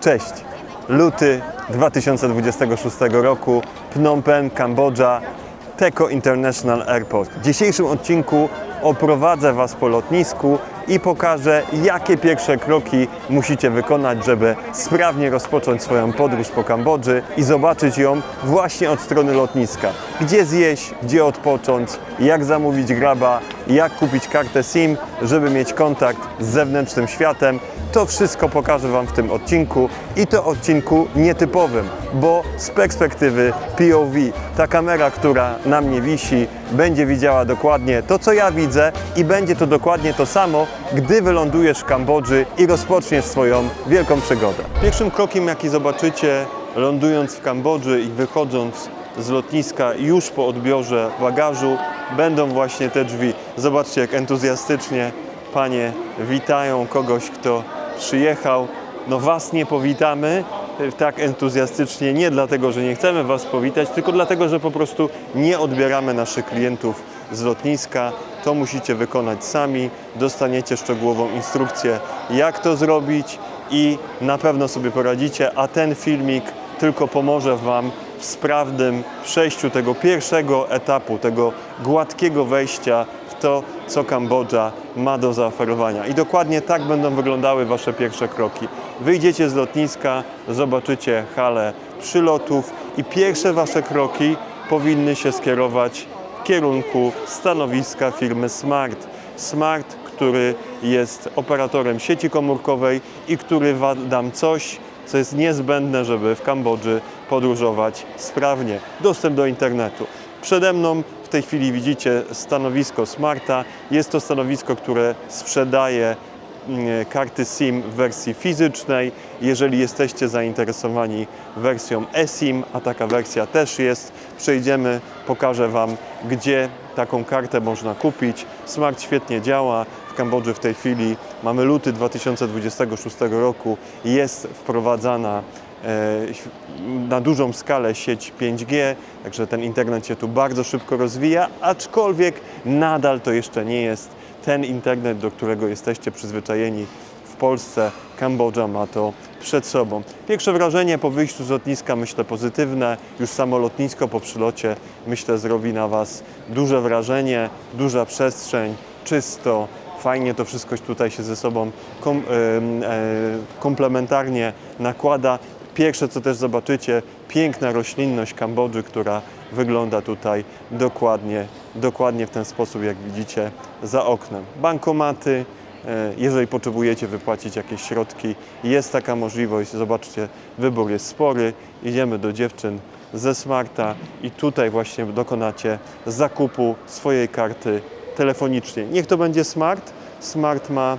Cześć! Luty 2026 roku, Phnom Penh, Kambodża, Teko International Airport. W dzisiejszym odcinku oprowadzę Was po lotnisku i pokażę, jakie pierwsze kroki musicie wykonać, żeby sprawnie rozpocząć swoją podróż po Kambodży i zobaczyć ją właśnie od strony lotniska. Gdzie zjeść, gdzie odpocząć, jak zamówić graba, jak kupić kartę SIM, żeby mieć kontakt z zewnętrznym światem. To wszystko pokażę Wam w tym odcinku i to odcinku nietypowym, bo z perspektywy POV ta kamera, która na mnie wisi, będzie widziała dokładnie to, co ja widzę i będzie to dokładnie to samo, gdy wylądujesz w Kambodży i rozpoczniesz swoją wielką przygodę. Pierwszym krokiem, jaki zobaczycie lądując w Kambodży i wychodząc z lotniska już po odbiorze bagażu, będą właśnie te drzwi. Zobaczcie, jak entuzjastycznie panie witają kogoś, kto przyjechał. No Was nie powitamy e, tak entuzjastycznie, nie dlatego, że nie chcemy Was powitać, tylko dlatego, że po prostu nie odbieramy naszych klientów z lotniska. To musicie wykonać sami, dostaniecie szczegółową instrukcję, jak to zrobić i na pewno sobie poradzicie, a ten filmik tylko pomoże Wam w sprawnym przejściu tego pierwszego etapu, tego gładkiego wejścia to, co Kambodża ma do zaoferowania. I dokładnie tak będą wyglądały Wasze pierwsze kroki. Wyjdziecie z lotniska, zobaczycie halę przylotów i pierwsze Wasze kroki powinny się skierować w kierunku stanowiska firmy Smart. Smart, który jest operatorem sieci komórkowej i który Wam coś, co jest niezbędne, żeby w Kambodży podróżować sprawnie. Dostęp do internetu. Przede mną w tej chwili widzicie stanowisko Smarta. Jest to stanowisko, które sprzedaje mm, karty SIM w wersji fizycznej. Jeżeli jesteście zainteresowani wersją eSIM, a taka wersja też jest, przejdziemy, pokażę Wam, gdzie taką kartę można kupić. Smart świetnie działa. W Kambodży w tej chwili mamy luty 2026 roku. Jest wprowadzana na dużą skalę sieć 5G, także ten internet się tu bardzo szybko rozwija, aczkolwiek nadal to jeszcze nie jest ten internet, do którego jesteście przyzwyczajeni w Polsce. Kambodża ma to przed sobą. Pierwsze wrażenie po wyjściu z lotniska myślę pozytywne. Już samo lotnisko po przylocie myślę zrobi na Was duże wrażenie, duża przestrzeń, czysto, fajnie to wszystko tutaj się ze sobą e, komplementarnie nakłada. Pierwsze, co też zobaczycie, piękna roślinność Kambodży, która wygląda tutaj dokładnie, dokładnie w ten sposób, jak widzicie za oknem. Bankomaty, e, jeżeli potrzebujecie wypłacić jakieś środki, jest taka możliwość. Zobaczcie, wybór jest spory. Idziemy do dziewczyn ze Smarta i tutaj właśnie dokonacie zakupu swojej karty telefonicznie. Niech to będzie Smart. Smart ma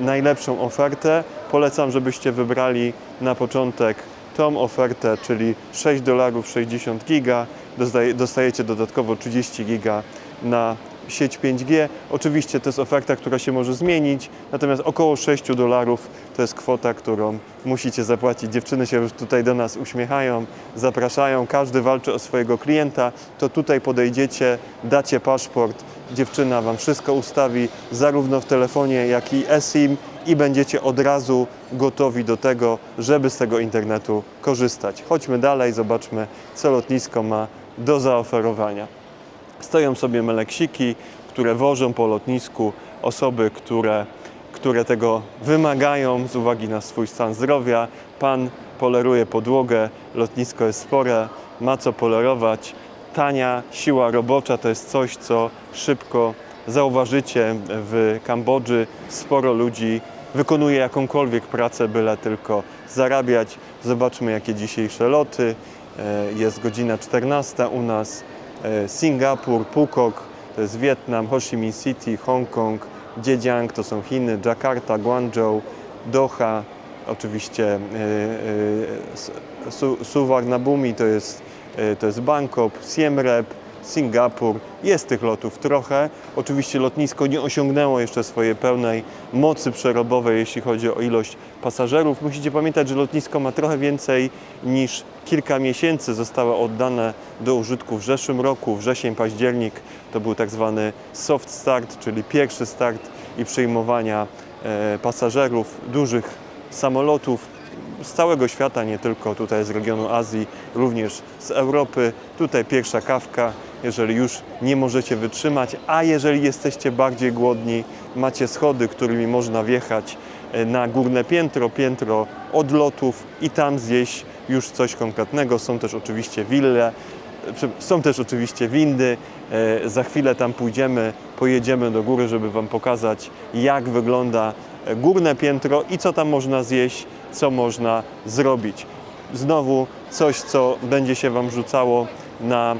najlepszą ofertę. Polecam, żebyście wybrali na początek tą ofertę, czyli 6 dolarów 60 giga. Dostaje- Dostajecie dodatkowo 30 giga na sieć 5G. Oczywiście to jest oferta, która się może zmienić, natomiast około 6 dolarów to jest kwota, którą musicie zapłacić. Dziewczyny się już tutaj do nas uśmiechają, zapraszają, każdy walczy o swojego klienta. To tutaj podejdziecie, dacie paszport, dziewczyna Wam wszystko ustawi, zarówno w telefonie, jak i eSIM i będziecie od razu gotowi do tego, żeby z tego internetu korzystać. Chodźmy dalej, zobaczmy, co lotnisko ma do zaoferowania. Stoją sobie meleksiki, które wożą po lotnisku osoby, które, które tego wymagają z uwagi na swój stan zdrowia. Pan poleruje podłogę, lotnisko jest spore, ma co polerować. Tania siła robocza to jest coś, co szybko zauważycie w Kambodży. Sporo ludzi wykonuje jakąkolwiek pracę, byle tylko zarabiać. Zobaczmy, jakie dzisiejsze loty. E, Jest godzina 14 u nas. E, Singapur, Phuket, to jest Wietnam, Ho Chi Minh City, Hongkong, Zhejiang, to są Chiny, Jakarta, Guangzhou, Doha, oczywiście e, e, Su- Suvarnabhumi to jest, to jest Bangkok, Siem Reap, Singapur. Jest tych lotów trochę. Oczywiście lotnisko nie osiągnęło jeszcze swojej pełnej mocy przerobowej, jeśli chodzi o ilość pasażerów. Musicie pamiętać, że lotnisko ma trochę więcej niż kilka miesięcy. Zostało oddane do użytku w zeszłym roku, wrzesień, październik. To był tak zwany soft start, czyli pierwszy start i przyjmowania e, pasażerów dużych samolotów z całego świata, nie tylko tutaj z regionu Azji, również z Europy. Tutaj pierwsza kawka, jeżeli już nie możecie wytrzymać, a jeżeli jesteście bardziej głodni, macie schody, którymi można wjechać e, na górne piętro, piętro odlotów i tam zjeść już coś konkretnego. Są też oczywiście wille, Są też oczywiście windy. E, Za chwilę tam pójdziemy, pojedziemy do góry, żeby Wam pokazać, jak wygląda e, górne piętro i co tam można zjeść, co można zrobić. Znowu coś, co będzie się Wam rzucało na,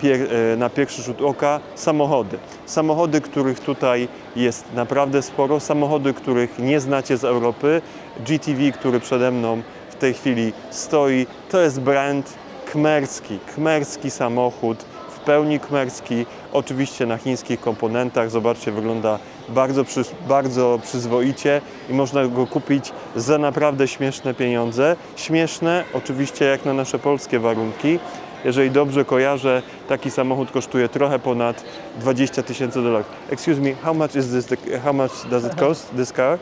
pier, e, na pierwszy rzut oka samochody. Samochody, których tutaj jest naprawdę sporo, samochody, których nie znacie z Europy. GTV, który przede mną w tej chwili stoi, to jest brand kmerski, kmerski samochód, w pełni kmerski, oczywiście na chińskich komponentach. Zobaczcie, wygląda bardzo, przy, bardzo przyzwoicie i można go kupić za naprawdę śmieszne pieniądze. Śmieszne oczywiście jak na nasze polskie warunki. Jeżeli dobrze kojarzę, taki samochód kosztuje trochę ponad 20 tysięcy dolarów. Excuse me, how much is this? How much does it cost, this car?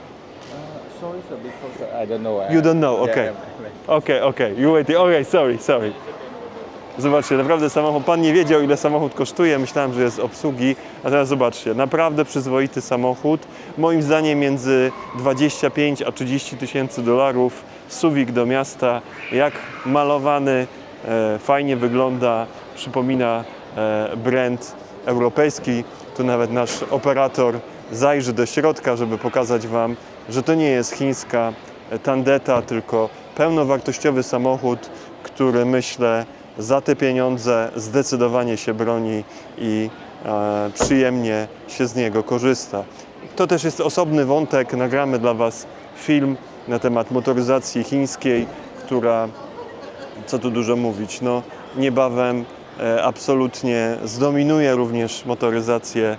Sorry, sir, because I don't know. You don't know, okay. Yeah, Okej, okej, you waiting. Okej, sorry, sorry. Zobaczcie, naprawdę samochód, pan nie wiedział ile samochód kosztuje, myślałem, że jest obsługi, a teraz zobaczcie, naprawdę przyzwoity samochód, moim zdaniem między 25 a 30 tysięcy dolarów, suwik do miasta, jak malowany, e, fajnie wygląda, przypomina e, brand europejski, tu nawet nasz operator zajrzy do środka, żeby pokazać Wam, że to nie jest chińska tandeta, tylko pełnowartościowy samochód, który myślę za te pieniądze zdecydowanie się broni i e, przyjemnie się z niego korzysta. To też jest osobny wątek, nagramy dla Was film na temat motoryzacji chińskiej, która co tu dużo mówić, no niebawem e, absolutnie zdominuje również motoryzację,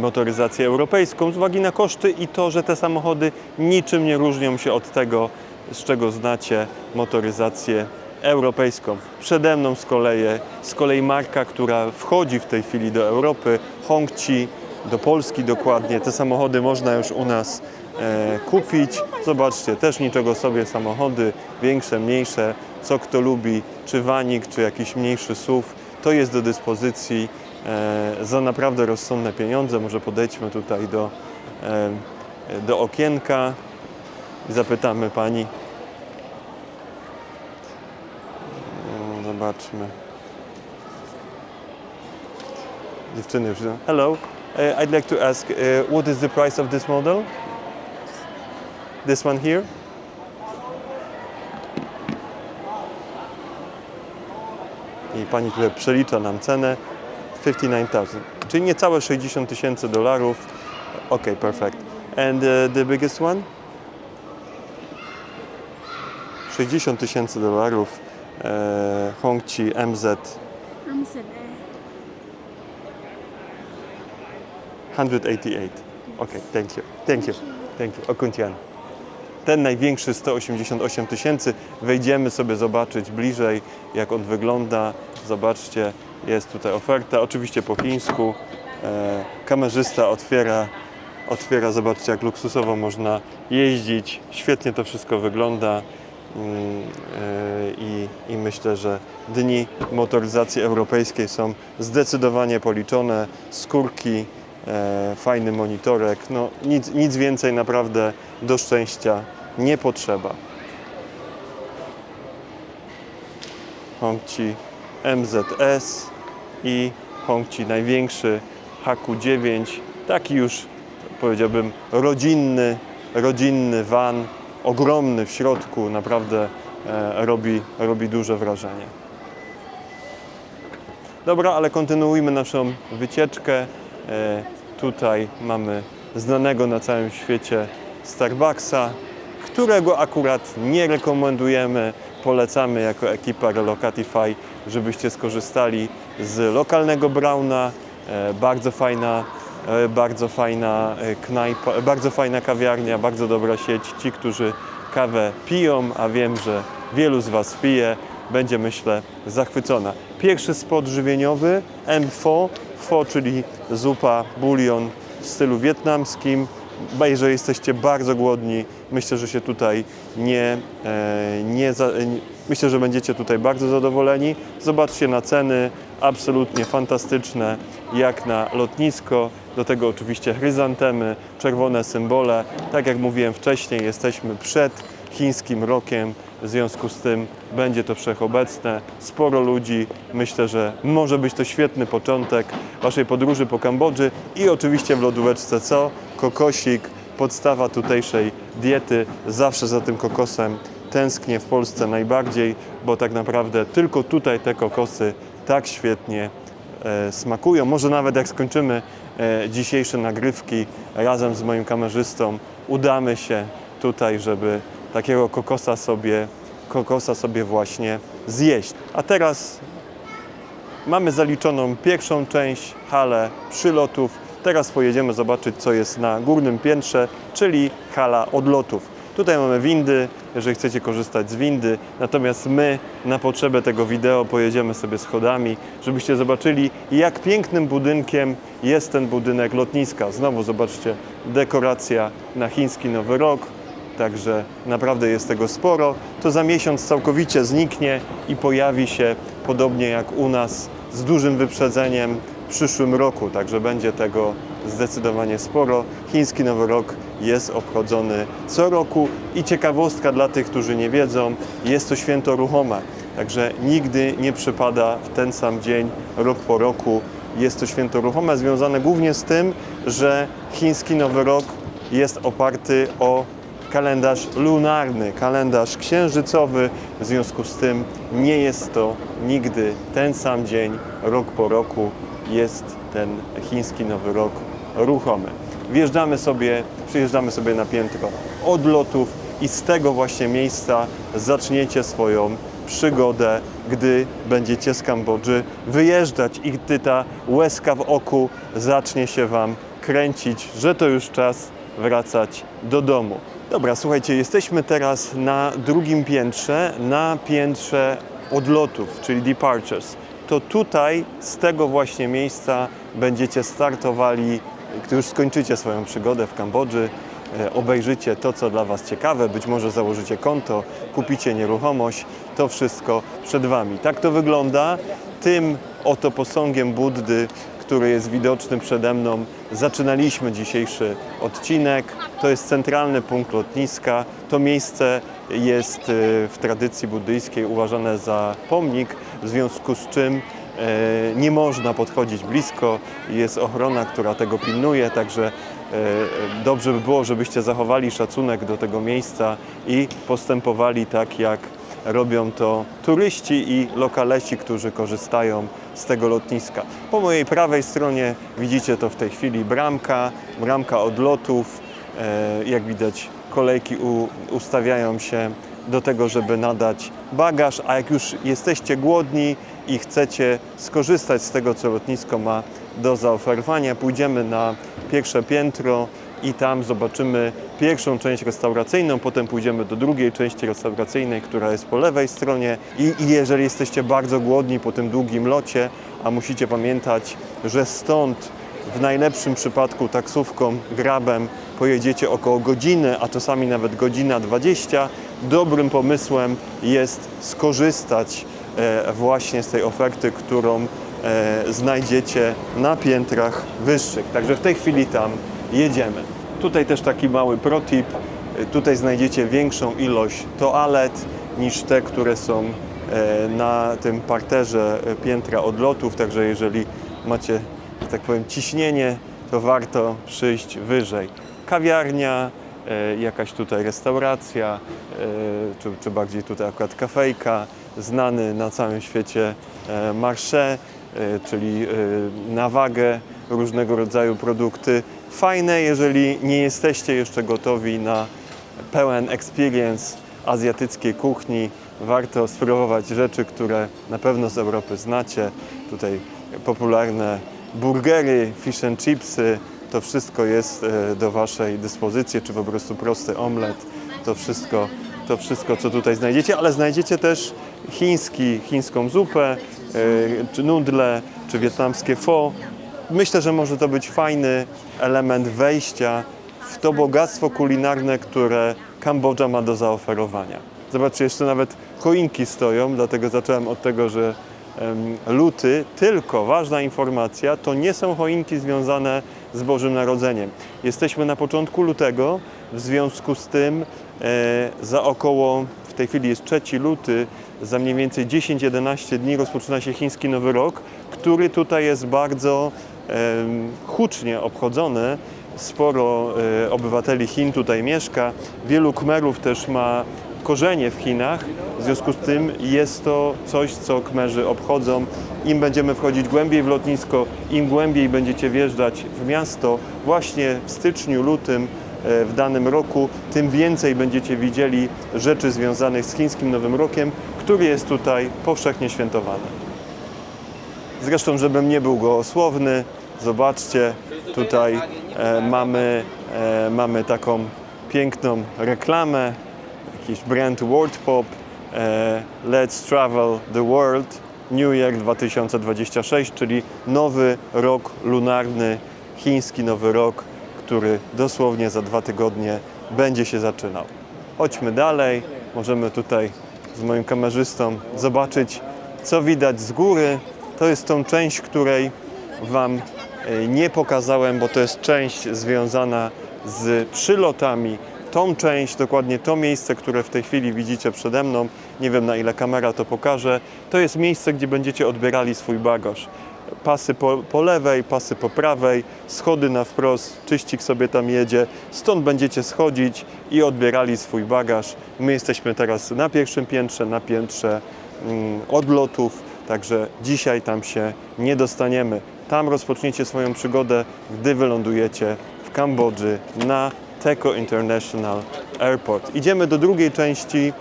motoryzację europejską z uwagi na koszty i to, że te samochody niczym nie różnią się od tego, z czego znacie motoryzację europejską. Przede mną z kolei, z kolei marka, która wchodzi w tej chwili do Europy, Hongqi, do Polski dokładnie. Te samochody można już u nas e, kupić. Zobaczcie, też niczego sobie samochody, większe, mniejsze, co kto lubi, czy wanik, czy jakiś mniejszy SUV, to jest do dyspozycji za naprawdę rozsądne pieniądze. Może podejdźmy tutaj do, e, do okienka i zapytamy pani. Mm, Zobaczmy. Dziewczyny już. Hello, uh, I'd like to ask, uh, what is the price of this model? This one here? I pani tutaj przelicza nam cenę 59,000, czyli niecałe 60 tysięcy dolarów. Ok, perfect. And uh, the biggest one? 60 tysięcy dolarów. E, Hongqi MZ Amsterdam. 188. Ok, thank you. Thank you. Thank you. Okuncian. Ten największy 188 tysięcy. Wejdziemy sobie zobaczyć bliżej, jak on wygląda. Zobaczcie, jest tutaj oferta, oczywiście po chińsku. E, kamerzysta otwiera, otwiera, zobaczcie, jak luksusowo można jeździć. Świetnie to wszystko wygląda. Mm, e, I, I myślę, że dni motoryzacji europejskiej są zdecydowanie policzone. Skórki, e, fajny monitorek. No, nic, nic więcej naprawdę do szczęścia nie potrzeba. Hongqi MZS i Hongqi największy HQ9, taki już powiedziałbym rodzinny, rodzinny van, ogromny w środku, naprawdę e, robi, robi duże wrażenie. Dobra, ale kontynuujmy naszą wycieczkę. E, tutaj mamy znanego na całym świecie Starbucksa, którego akurat nie rekomendujemy. Polecamy jako ekipa Relocatify, żebyście skorzystali z lokalnego Brauna. E, bardzo fajna, e, bardzo fajna e, knajpa, bardzo fajna kawiarnia, bardzo dobra sieć. Ci, którzy kawę piją, a wiem, że wielu z Was pije, będzie myślę zachwycona. Pierwszy spot żywieniowy M4, pho, czyli zupa, bulion w stylu wietnamskim. Jeżeli jesteście bardzo głodni, myślę, że się tutaj nie, e, za, nie myślę, że będziecie tutaj bardzo zadowoleni. Zobaczcie na ceny, absolutnie fantastyczne, jak na lotnisko. Do tego oczywiście chryzantemy, czerwone symbole. Tak jak mówiłem wcześniej, jesteśmy przed chińskim rokiem, w związku z tym będzie to wszechobecne, sporo ludzi. Myślę, że może być to świetny początek Waszej podróży po Kambodży i oczywiście w lodóweczce co? Kokosik, podstawa tutejszej diety. Zawsze za tym kokosem tęsknię w Polsce najbardziej, bo tak naprawdę tylko tutaj te kokosy tak świetnie e, smakują. Może nawet jak skończymy e, dzisiejsze nagrywki razem z moim kamerzystą, udamy się tutaj, żeby takiego kokosa sobie, kokosa sobie właśnie zjeść. A teraz mamy zaliczoną pierwszą część, halę przylotów. Teraz pojedziemy zobaczyć, co jest na górnym piętrze, czyli hala odlotów. Tutaj mamy windy, jeżeli chcecie korzystać z windy, natomiast my na potrzebę tego wideo pojedziemy sobie schodami, żebyście zobaczyli, jak pięknym budynkiem jest ten budynek lotniska. Znowu zobaczcie, dekoracja na chiński Nowy Rok, Także naprawdę jest tego sporo. To za miesiąc całkowicie zniknie i pojawi się podobnie jak u nas z dużym wyprzedzeniem przyszłym roku. Także będzie tego zdecydowanie sporo. Chiński Nowy Rok jest obchodzony co roku i ciekawostka dla tych, którzy nie wiedzą, jest to święto ruchome. Także nigdy nie przypada w ten sam dzień, rok po roku. Jest to święto ruchome, związane głównie z tym, że chiński Nowy Rok jest oparty o kalendarz lunarny, kalendarz księżycowy. W związku z tym nie jest to nigdy ten sam dzień, rok po roku jest ten chiński nowy rok ruchomy. Wjeżdżamy sobie, przyjeżdżamy sobie na piętro odlotów i z tego właśnie miejsca zaczniecie swoją przygodę, gdy będziecie z Kambodży wyjeżdżać i gdy ta łezka w oku zacznie się Wam kręcić, że to już czas wracać do domu. Dobra, słuchajcie, jesteśmy teraz na drugim piętrze, na piętrze odlotów, czyli departures. To tutaj, z tego właśnie miejsca będziecie startowali, gdy już skończycie swoją przygodę w Kambodży, e, obejrzycie to, co dla Was ciekawe, być może założycie konto, kupicie nieruchomość, to wszystko przed Wami. Tak to wygląda. Tym oto posągiem Buddy który jest widoczny przede mną. Zaczynaliśmy dzisiejszy odcinek. To jest centralny punkt lotniska. To miejsce jest e, w tradycji buddyjskiej uważane za pomnik, w związku z czym e, nie można podchodzić blisko. Jest ochrona, która tego pilnuje, także e, dobrze by było, żebyście zachowali szacunek do tego miejsca i postępowali tak, jak robią to turyści i lokalesi, którzy korzystają z tego lotniska. Po mojej prawej stronie widzicie to w tej chwili bramka, bramka odlotów. Jak widać kolejki u, ustawiają się do tego, żeby nadać bagaż, a jak już jesteście głodni i chcecie skorzystać z tego, co lotnisko ma do zaoferowania, pójdziemy na pierwsze piętro i tam zobaczymy pierwszą część restauracyjną, potem pójdziemy do drugiej części restauracyjnej, która jest po lewej stronie. I, i jeżeli jesteście bardzo głodni po tym długim locie, a musicie pamiętać, że stąd w najlepszym przypadku taksówką, grabem pojedziecie około godziny, a czasami nawet godzina 20. Dobrym pomysłem jest skorzystać e, właśnie z tej oferty, którą e, znajdziecie na piętrach wyższych. Także w tej chwili tam jedziemy. Tutaj też taki mały protip. E, Tutaj znajdziecie większą ilość toalet niż te, które są na tym parterze piętra odlotów. Także jeżeli macie, tak powiem, ciśnienie, to warto przyjść wyżej. Kawiarnia, e, jakaś tutaj restauracja, e, czy, czy bardziej tutaj akurat kafejka, znany na całym świecie e, marché, czyli na wagę różnego rodzaju produkty. Fajne, jeżeli nie jesteście jeszcze gotowi na pełen experience azjatyckiej kuchni. Warto spróbować rzeczy, które na pewno z Europy znacie. Tutaj popularne burgery, fish and chipsy. To wszystko jest e, do Waszej dyspozycji, czy po prostu prosty omlet. To wszystko, to wszystko, co tutaj znajdziecie, ale znajdziecie też chiński, chińską zupę, e, czy nudle, czy wietnamskie pho. Myślę, że może to być fajny element wejścia w to bogactwo kulinarne, które Kambodża ma do zaoferowania. Zobaczcie, jeszcze nawet choinki stoją, dlatego zacząłem od tego, że luty, tylko ważna informacja, to nie są choinki związane z Bożym Narodzeniem. Jesteśmy na początku lutego, w związku z tym e, za około, w tej chwili jest 3 luty, za mniej więcej 10-11 dni rozpoczyna się chiński Nowy Rok, który tutaj jest bardzo hucznie obchodzony. Sporo e, obywateli Chin tutaj mieszka. Wielu Kmerów też ma korzenie w Chinach. W związku z tym jest to coś, co Kmerzy obchodzą. Im będziemy wchodzić głębiej w lotnisko, im głębiej będziecie wjeżdżać w miasto, właśnie w styczniu, lutym e, w danym roku, tym więcej będziecie widzieli rzeczy związanych z chińskim Nowym Rokiem, który jest tutaj powszechnie świętowany. Zresztą, żebym nie był gołosłowny, zobaczcie, tutaj e, mamy, e, mamy taką piękną reklamę, jakiś brand World Pop, Let's Travel the World, New Year 2026, czyli nowy rok lunarny, chiński nowy rok, który dosłownie za dwa tygodnie będzie się zaczynał. Chodźmy dalej, możemy tutaj z moim kamerzystą zobaczyć, co widać z góry. To jest tą część, której Wam e, nie pokazałem, bo to jest część związana z przylotami. Tą część, dokładnie to miejsce, które w tej chwili widzicie przede mną, nie wiem na ile kamera to pokaże, to jest miejsce, gdzie będziecie odbierali swój bagaż. Pasy po, po lewej, pasy po prawej, schody na wprost, czyścik sobie tam jedzie. Stąd będziecie schodzić i odbierali swój bagaż. My jesteśmy teraz na pierwszym piętrze, na piętrze mm, odlotów, także dzisiaj tam się nie dostaniemy. Tam rozpoczniecie swoją przygodę, gdy wylądujecie w Kambodży na Teko International Airport. Idziemy do drugiej części,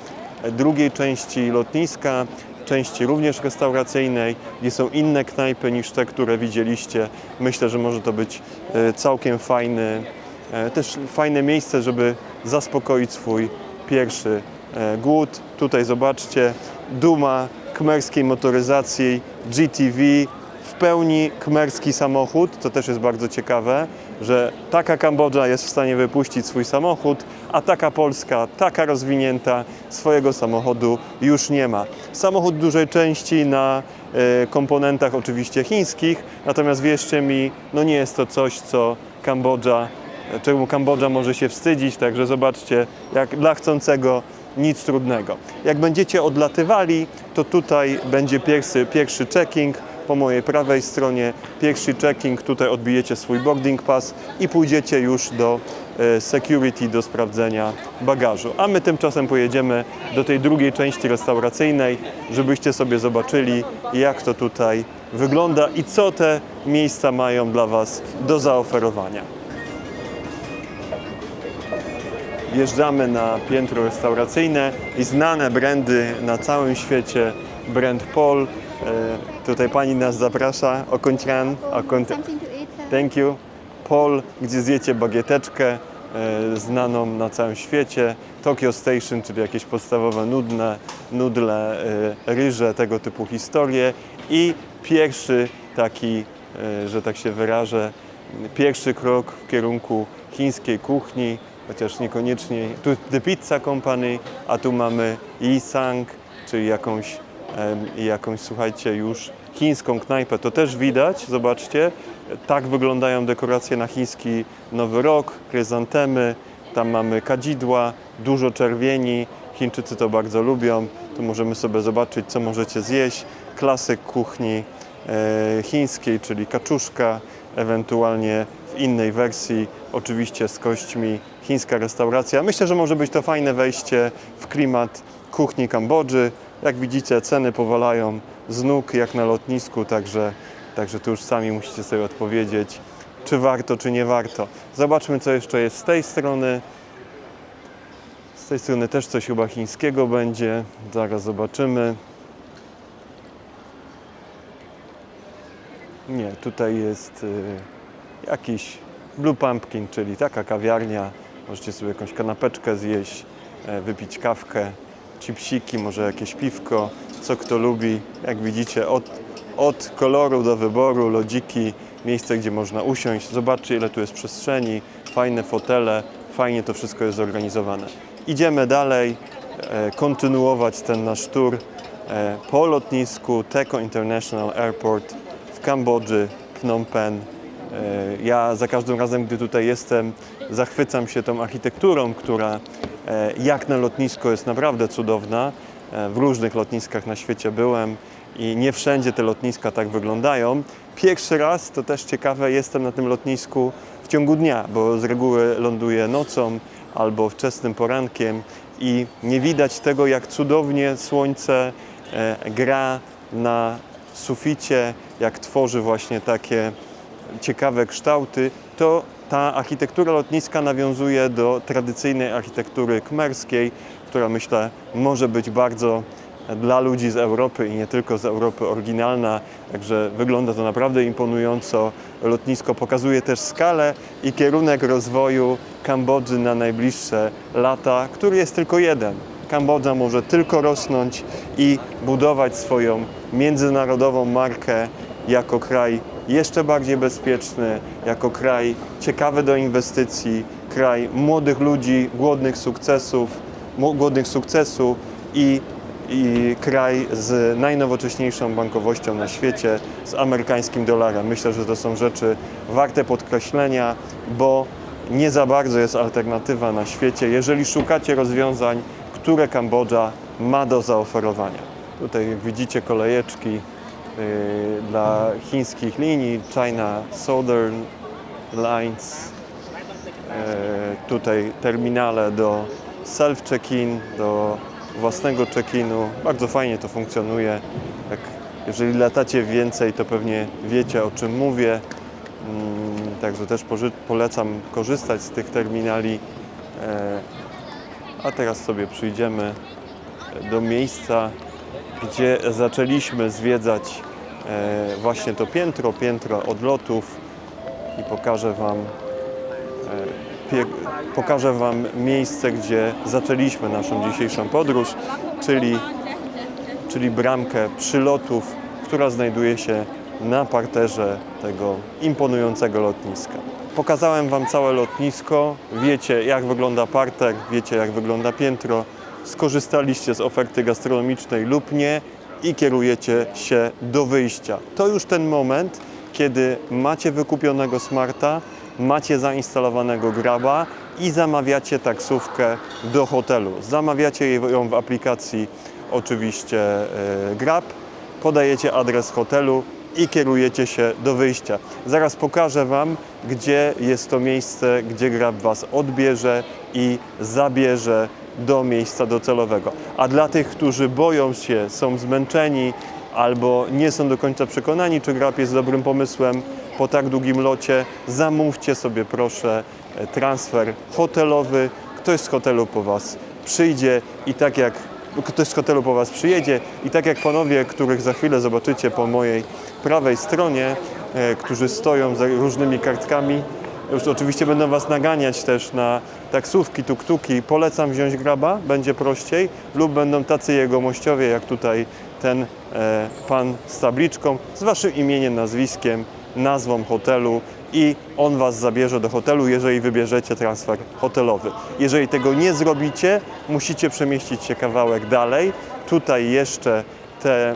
drugiej części lotniska, części również restauracyjnej, gdzie są inne knajpy niż te, które widzieliście. Myślę, że może to być e, całkiem fajny, e, też fajne miejsce, żeby zaspokoić swój pierwszy e, głód. Tutaj zobaczcie, duma kmerskiej motoryzacji GTV, w pełni kmerski samochód, to też jest bardzo ciekawe, że taka Kambodża jest w stanie wypuścić swój samochód, a taka Polska, taka rozwinięta, swojego samochodu już nie ma. Samochód dużej części na e, komponentach oczywiście chińskich, natomiast wierzcie mi, no nie jest to coś, co Kambodża, czemu Kambodża może się wstydzić, także zobaczcie, jak dla chcącego nic trudnego. Jak będziecie odlatywali, to tutaj będzie pierwszy, pierwszy checking po mojej prawej stronie. Pierwszy checking, tutaj odbijecie swój boarding pass i pójdziecie już do e, security do sprawdzenia bagażu. A my tymczasem pojedziemy do tej drugiej części restauracyjnej, żebyście sobie zobaczyli, jak to tutaj wygląda i co te miejsca mają dla Was do zaoferowania. wjeżdżamy na piętro restauracyjne i znane brandy na całym świecie, brand Pol. Tutaj pani nas zaprasza, sir. Thank you. Pol, gdzie zjecie bagieteczkę e, znaną na całym świecie. Tokyo Station, czyli jakieś podstawowe nudne, nudle, e, ryże, tego typu historie. I pierwszy taki, e, że tak się wyrażę, pierwszy krok w kierunku chińskiej kuchni, chociaż niekoniecznie. Tu The Pizza Company, a tu mamy Yisang, czyli jakąś, jakąś, słuchajcie, już chińską knajpę. To też widać, zobaczcie, tak wyglądają dekoracje na chiński Nowy Rok, kryzantemy, tam mamy kadzidła, dużo czerwieni, Chińczycy to bardzo lubią, tu możemy sobie zobaczyć, co możecie zjeść. Klasyk kuchni e, chińskiej, czyli kaczuszka, ewentualnie w innej wersji, oczywiście z kośćmi, chińska restauracja. Myślę, że może być to fajne wejście w klimat kuchni Kambodży. Jak widzicie, ceny powalają z nóg, jak na lotnisku, także, także tu już sami musicie sobie odpowiedzieć, czy warto, czy nie warto. Zobaczmy, co jeszcze jest z tej strony. Z tej strony też coś chyba chińskiego będzie. Zaraz zobaczymy. Nie, tutaj jest y, jakiś Blue Pumpkin, czyli taka kawiarnia. Możecie sobie jakąś kanapeczkę zjeść, e, wypić kawkę, chipsiki, może jakieś piwko, co kto lubi. Jak widzicie, od, od koloru do wyboru, lodziki, miejsce, gdzie można usiąść. Zobaczcie, ile tu jest przestrzeni. fajne fotele, fajnie to wszystko jest zorganizowane. Idziemy dalej, e, kontynuować ten nasz tour e, po lotnisku Teko International Airport w Kambodży, Phnom Penh. E, Ja za każdym razem, gdy tutaj jestem, zachwycam się tą architekturą, która e, jak na lotnisko jest naprawdę cudowna. E, W różnych lotniskach na świecie byłem i nie wszędzie te lotniska tak wyglądają. Pierwszy raz, to też ciekawe, jestem na tym lotnisku w ciągu dnia, bo z reguły ląduję nocą albo wczesnym porankiem i nie widać tego, jak cudownie słońce gra na suficie, jak tworzy właśnie takie ciekawe kształty, to ta architektura lotniska nawiązuje do tradycyjnej architektury kmerskiej, która myślę może być bardzo dla ludzi z Europy i nie tylko z Europy oryginalna, także wygląda to naprawdę imponująco. Lotnisko pokazuje też skalę i kierunek rozwoju Kambodży na najbliższe lata, który jest tylko jeden. Kambodża może tylko rosnąć i budować swoją międzynarodową markę jako kraj jeszcze bardziej bezpieczny, jako kraj ciekawy do inwestycji, kraj młodych ludzi, głodnych sukcesów, głodnych sukcesu i, i kraj z najnowocześniejszą bankowością na świecie, z amerykańskim dolarem. Myślę, że to są rzeczy warte podkreślenia, bo nie za bardzo jest alternatywa na świecie, jeżeli szukacie rozwiązań, które Kambodża ma do zaoferowania. Tutaj jak widzicie kolejeczki dla chińskich linii, China Southern Lines, yy, tutaj terminale do self-check-in, do własnego check-inu. Bardzo fajnie to funkcjonuje. Jak, jeżeli latacie więcej, to pewnie wiecie o czym mówię. Mm, Także też polecam korzystać z tych terminali. E, A teraz sobie przyjdziemy do miejsca, gdzie zaczęliśmy zwiedzać właśnie to piętro, piętro odlotów i pokażę Wam, e, pokażę Wam miejsce, gdzie zaczęliśmy naszą dzisiejszą podróż, czyli, czyli bramkę przylotów, która znajduje się na parterze tego imponującego lotniska. Pokazałem Wam całe lotnisko, wiecie jak wygląda parter, wiecie jak wygląda piętro, skorzystaliście z oferty gastronomicznej lub nie i kierujecie się do wyjścia. To już ten moment, kiedy macie wykupionego smarta, macie zainstalowanego graba i zamawiacie taksówkę do hotelu. Zamawiacie ją w aplikacji oczywiście e, Grab, podajecie adres hotelu i kierujecie się do wyjścia. Zaraz pokażę Wam, gdzie jest to miejsce, gdzie Grab Was odbierze i zabierze do miejsca docelowego. A dla tych, którzy boją się, są zmęczeni albo nie są do końca przekonani, czy Grab jest dobrym pomysłem po tak długim locie, zamówcie sobie proszę transfer hotelowy. Ktoś z hotelu po Was przyjdzie i tak jak ktoś z hotelu po Was przyjedzie i tak jak panowie, których za chwilę zobaczycie po mojej prawej stronie, e, którzy stoją za różnymi kartkami, już oczywiście będą Was naganiać też na taksówki, tuktuki. Polecam wziąć graba, będzie prościej, lub będą tacy jegomościowie, jak tutaj ten e, pan z tabliczką, z Waszym imieniem, nazwiskiem, nazwą hotelu i on Was zabierze do hotelu, jeżeli wybierzecie transfer hotelowy. Jeżeli tego nie zrobicie, musicie przemieścić się kawałek dalej. Tutaj jeszcze te, e,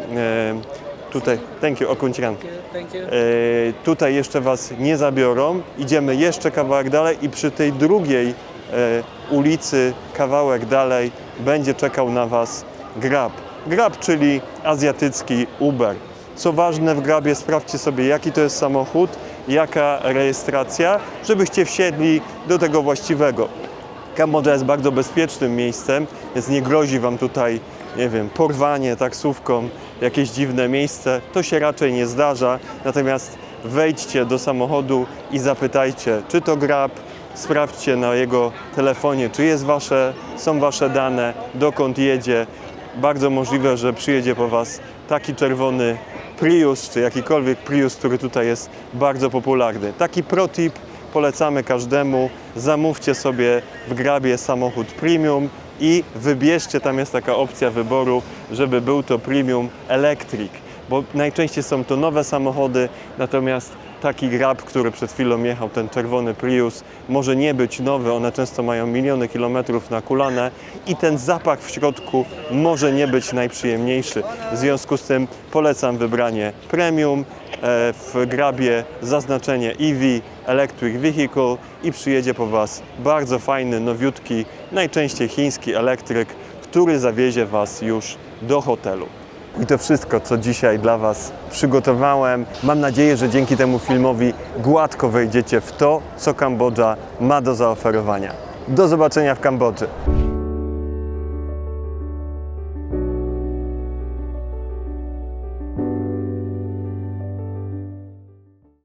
tutaj, thank you, you. E, tutaj jeszcze Was nie zabiorą. Idziemy jeszcze kawałek dalej i przy tej drugiej e, ulicy, kawałek dalej, będzie czekał na Was Grab. Grab, czyli azjatycki Uber. Co ważne w Grabie, sprawdźcie sobie jaki to jest samochód, jaka rejestracja, żebyście wsiedli do tego właściwego. Kambodża jest bardzo bezpiecznym miejscem, więc nie grozi Wam tutaj, nie wiem, porwanie taksówką, jakieś dziwne miejsce. To się raczej nie zdarza. Natomiast wejdźcie do samochodu i zapytajcie, czy to Grab, sprawdźcie na jego telefonie, czy jest wasze, są Wasze dane, dokąd jedzie. Bardzo możliwe, że przyjedzie po Was taki czerwony Prius, czy jakikolwiek Prius, który tutaj jest bardzo popularny. Taki protip polecamy każdemu. Zamówcie sobie w Grabie samochód premium i wybierzcie, tam jest taka opcja wyboru, żeby był to premium electric, bo najczęściej są to nowe samochody, natomiast taki grab, który przed chwilą jechał, ten czerwony Prius, może nie być nowy, one często mają miliony kilometrów nakulane i ten zapach w środku może nie być najprzyjemniejszy. W związku z tym polecam wybranie premium, e, w grabie zaznaczenie EV, Electric Vehicle i przyjedzie po Was bardzo fajny, nowiutki, najczęściej chiński elektryk, który zawiezie Was już do hotelu. I to wszystko, co dzisiaj dla Was przygotowałem. Mam nadzieję, że dzięki temu filmowi gładko wejdziecie w to, co Kambodża ma do zaoferowania. Do zobaczenia w Kambodży.